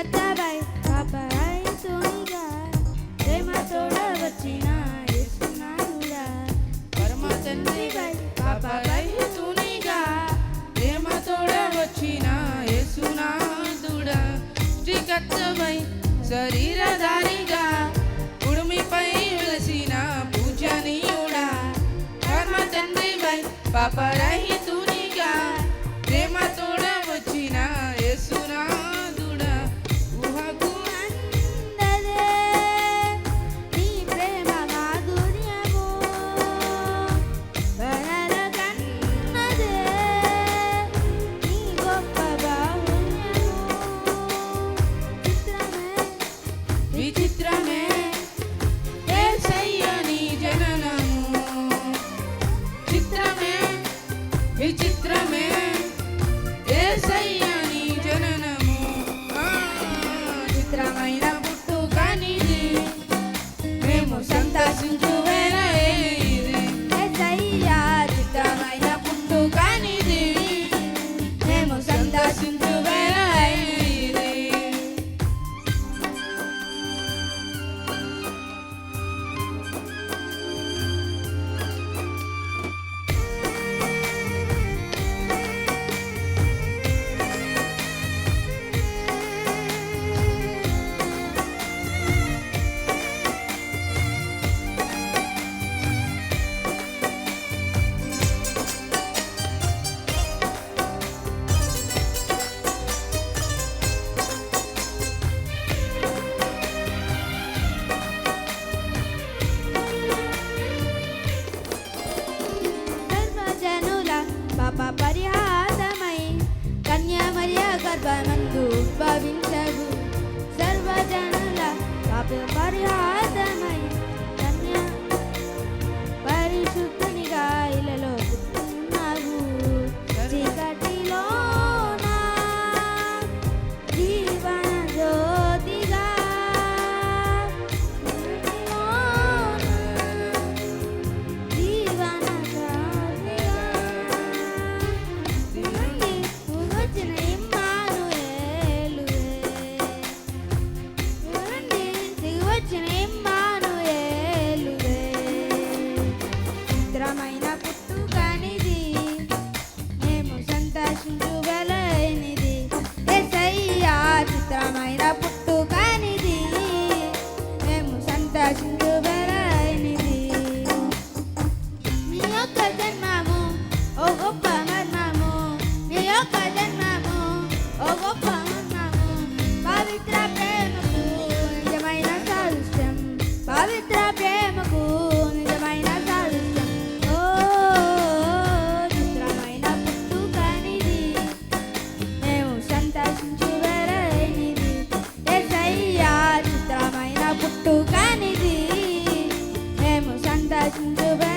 కట్టబై కాపాడుతునిగా ప్రేమ తోడవచ్చిన ఇస్తున్నానుగా పరమ తండ్రిపై కాపాడుతునిగా ప్రేమ తోడవచ్చిన యేసునాథుడా శ్రీ కట్టబై శరీరధారిగా కుడుమిపై వెలసిన పూజనీయుడా. పరమ తండ్రిపై పాప вітряний. surrender.